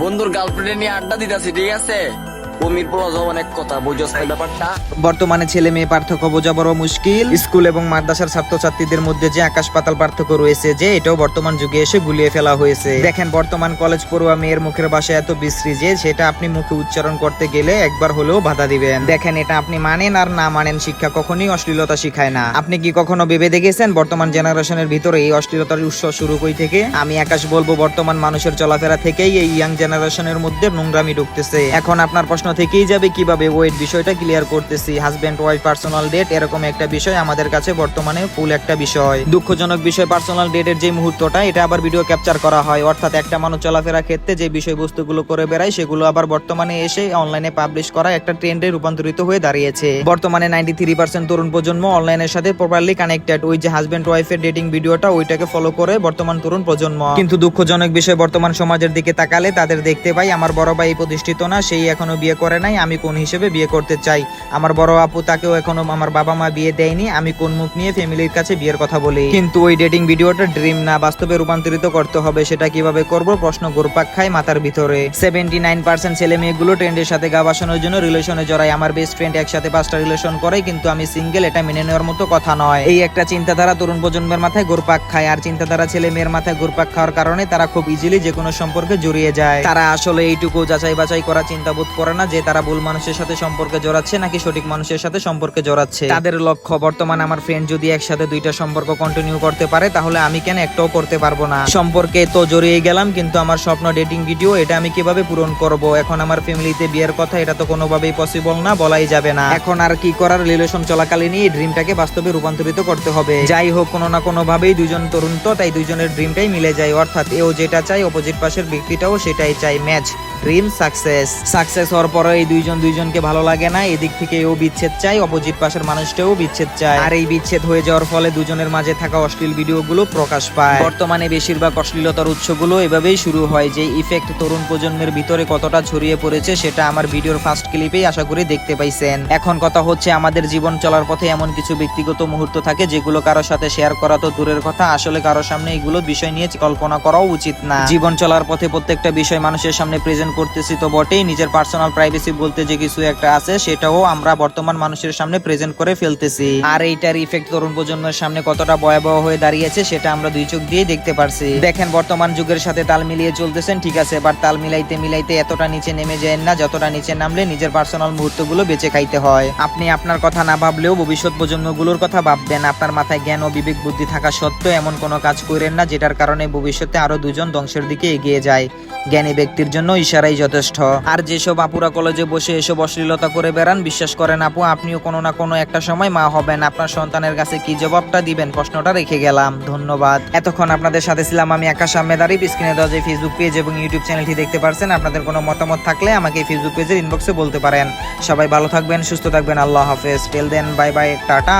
বন্ধুর গার্লফ্রেন্ড নিয়ে আড্ডা দিতেছি ঠিক আছে? বর্তমানে ছেলে মেয়ে পার্থক্য বোঝা বড় মুশকিল। স্কুল এবং মাদ্রাসার ছাত্রছাত্রীদের মধ্যে যে আকাশ পাতাল পার্থক্য রয়েছে যে, এটাও বর্তমান যুগে এসে গুলিয়ে ফেলা হয়েছে। দেখেন, বর্তমান কলেজ পড়ুয়া মেয়ের মুখের ভাষা এত বিশ্রী যে, সেটা আপনি মুখে উচ্চারণ করতে গেলে একবার হলেও বাধা দিবেন। দেখেন, এটা আপনি মানেন আর না মানেন শিক্ষা কখনোই অশ্লীলতা শিখায় না। আপনি কি কখনো ভেবে দেখেছেন বর্তমান জেনারেশনের ভিতরে এই অশ্লীলতার উৎস শুরু কই থেকে? আমি আকাশ বলব, বর্তমান মানুষের চলাফেরা থেকেই এই ইয়াং জেনারেশনের মধ্যে নোংরামি ঢুকতেছে। এখন আপনার প্রশ্ন থেকেই যাবে কীভাবে ওয়েট বিষয়টা ক্লিয়ার করতেছি। হাজবেন্ড ওয়াইফ পার্সোনাল ডেট এরকম একটা বিষয় আমাদের কাছে বর্তমানে ফুল একটা বিষয়। দুঃখজনক বিষয় পার্সোনাল ডেটের যে মুহূর্তটা, এটা আবার ভিডিও ক্যাপচার করা হয়। অর্থাৎ একটা মানুষ চলাফেরা ক্ষেত্রে যে বিষয়বস্তুগুলো করে বেড়ায়, সেগুলো আবার বর্তমানে এসে অনলাইনে পাবলিশ করা একটা ট্রেন্ডে রূপান্তরিত হয়ে দাঁড়িয়েছে। বর্তমানে নাইনটি থ্রি পার্সেন্ট তরুণ প্রজন্ম অনলাইনের সাথে প্রপারলি কানেক্টেড ওই যে হাজবেন্ড ওয়াইফের ডেটিং ভিডিওটা ওইটাকে ফলো করে বর্তমান তরুণ প্রজন্ম। কিন্তু দুঃখজনক বিষয় বর্তমান সমাজের দিকে তাকালে তাদের দেখতে পাই, আমার বড় ভাই প্রতিষ্ঠিত না, সেই এখনও বিয়ে করে নাই, আমি কোন হিসেবে বিয়ে করতে চাই? আমার বড় আপু তাকেও এখনও আমার বাবা মা বিয়ে দেয়নি, আমি কোন মুখ নিয়ে ফ্যামিলির কাছে বিয়ের কথা বলি? কিন্তু ওই ডেটিং ভিডিওটা ড্রিম না, বাস্তবে রূপান্তরিত করতে হবে, সেটা কীভাবে করব? প্রশ্ন ঘুরপাক খায় মাথার ভিতরে। সেভেন্টি নাইন পার্সেন্ট ছেলে মেয়েগুলো ট্রেন্ডের সাথে গা বাসানোর জন্য রিলেশনে জড়ায়। আমার বেস্ট ফ্রেন্ড একসাথে পাঁচটা রিলেশন করে, কিন্তু আমি সিঙ্গেল এটা মেনে নেওয়ার মতো কথা নয়। এই একটা চিন্তাধারা তরুণ প্রজন্মের মাথায় ঘুরপাক খায়, আর চিন্তাধারা ছেলে মেয়ের মাথায় ঘুরপাক খাওয়ার কারণে তারা খুব ইজিলি যে কোনো সম্পর্কে জড়িয়ে যায়। তারা আসলে এইটুকু যাচাই বাছাই করা চিন্তা বোধ করে না যে তারা ভুল মানুষের সাথে সম্পর্কে জড়াচ্ছে নাকি সঠিক মানুষের সাথে সম্পর্কে জড়াচ্ছে? তাদের লক্ষ্য, বর্তমানে আমার ফ্রেন্ড যদি একসাথে দুইটা সম্পর্ক কন্টিনিউ করতে পারে, তাহলে আমি কেন একটাও করতে পারব না? সম্পর্কে তো জড়িয়ে গেলাম, কিন্তু আমার স্বপ্ন ডেটিং ভিডিও এটা আমি কীভাবে পূরণ করব? এখন আমার ফ্যামিলিতে বিয়ের কথা, এটা তো কোনোভাবেই পসিবল না, বলাই যাবে না। এখন আর কি করার? রিলেশন চলাকালীন এই ড্রিমটাকে বাস্তবে রূপান্তরিত করতে হবে। যাই হোক, কোনো না কোনো ভাবেই দুজন তরুণ তো, তাই দুজনের ড্রিমটাই মিলে যায়। অর্থাৎ এও যেটা চাই অপোজিট পাশের ব্যক্তিটাও সেটাই চাই ম্যাচ ড্রিম সাকসেস সাকসেস হওয়ার পরে এই দুইজন দুইজনকে ভালো লাগে না, এদিক থেকে ও বিচ্ছেদ চাই অপোজিট পাশের মানুষটাও বিচ্ছেদ চায়। আর এই বিচ্ছেদ হয়ে যাওয়ার ফলে দুজনের মাঝে থাকা অশ্লীল ভিডিওগুলো প্রকাশ পায়। বর্তমানে বেশিরভাগ অশ্লীলতার উৎসগুলো এভাবেই শুরু হয়, যে ইফেক্ট তরুণ প্রজন্মের ভিতরে কতটা ছড়িয়ে পড়েছে সেটা আমার ভিডিওর ফার্স্ট ক্লিপেই আশা করি দেখতে পাইছেন। এখন কথা হচ্ছে, আমাদের জীবন চলার পথে এমন কিছু ব্যক্তিগত মুহূর্ত থাকে, যেগুলো কারোর সাথে শেয়ার করা তো দূরের কথা, আসলে কারোর সামনে এগুলো বিষয় নিয়ে কল্পনা করাও উচিত না। জীবন চলার পথে প্রত্যেকটা বিষয় মানুষের সামনে প্রেজেন্ট করতেছি তো বটেই, নিজের পার্সোনাল প্রাইভেসি বলতে যে কিছু একটা আছে, সেটাও আমরা বর্তমান মানুষের সামনে প্রেজেন্ট করে ফেলতেছি। আর এইটার ইফেক্ট তরুণ প্রজন্মের সামনে কতটা ভয়াবহ হয়ে দাঁড়িয়েছে, সেটা আমরা দুই চোখ দিয়ে দেখতে পারছি। দেখেন, বর্তমান যুগের সাথে তাল মিলিয়ে চলতেছেন, ঠিক আছে বাট তাল মিলাইতে মিলাইতে এতটা নিচে নেমে যায় না, যতটা নিচে নামলে নিজের পার্সোনাল মুহূর্তগুলো বেঁচে খাইতে হয়। আপনি আপনার কথা না ভাবলেও ভবিষ্যৎ প্রজন্মগুলোর কথা ভাববেন, আপনার মাথায় জ্ঞান ও বিবেক বুদ্ধি থাকা সত্ত্বেও এমন কোনো কাজ করেন না, যেটার কারণে ভবিষ্যতে আরও দুজন ধ্বংসের দিকে এগিয়ে যায়। জ্ঞানী ব্যক্তির জন্য ইশারাই যথেষ্ট। আর যেসব আপুরা কলেজে বসে এসব অশ্লীলতা করে বেড়ান, বিশ্বাস করেন আপু, আপনিও কোনো না কোনো একটা সময় মা হবেন। আপনার সন্তানের কাছে কি জবাবটা দিবেন? প্রশ্নটা রেখে গেলাম। ধন্যবাদ। এতক্ষণ আপনাদের সাথে ছিলাম আমি আকাশ আহমেদ আরিফ স্ক্রিনে দেওয়া যে ফেসবুক পেজ এবং ইউটিউব চ্যানেলটি দেখতে পারছেন, আপনাদের কোনো মতামত থাকলে আমাকে ফেসবুক পেজের ইনবক্সে বলতে পারেন। সবাই ভালো থাকবেন, সুস্থ থাকবেন, আল্লাহ হাফেজ। Tell then bye bye tata.